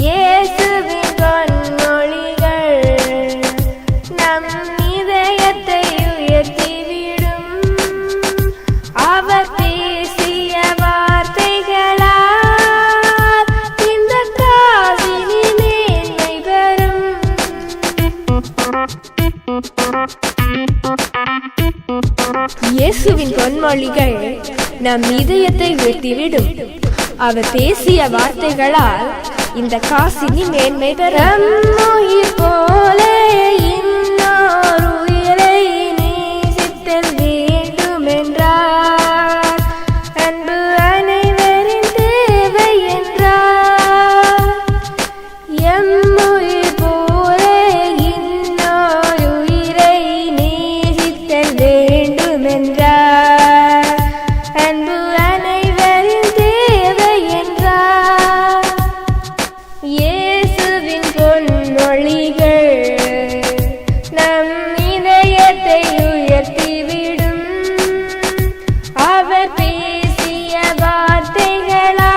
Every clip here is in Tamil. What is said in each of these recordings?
இயேசுவின் பொன்மொழிகள் நம் இதயத்தை இயேசுவின் பொன்மொழிகள் நம் இதயத்தை வெட்டிவிடும் அவர் பேசிய வார்த்தைகளால் இந்த காசினி மேன்மை பெற. போல என்றார். அன்பு அனைவரின் தேவை என்றார். இயேசுவின் பொன்னொழிகள் நம் இதயத்தை உயர்த்திவிடும். அவர் பேசிய வார்த்தைகளால்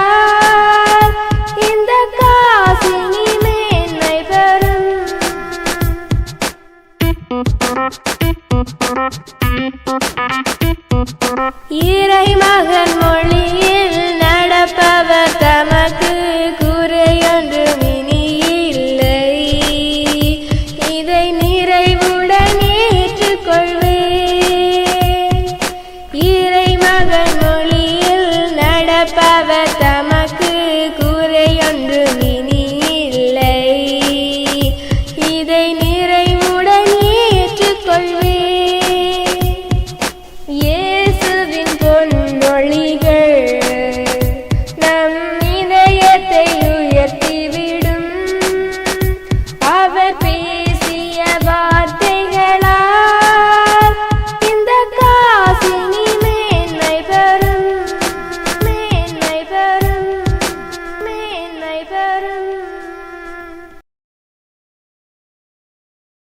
இந்த காசினி மேன்மை பெறும். இறை மகன் மொழியில்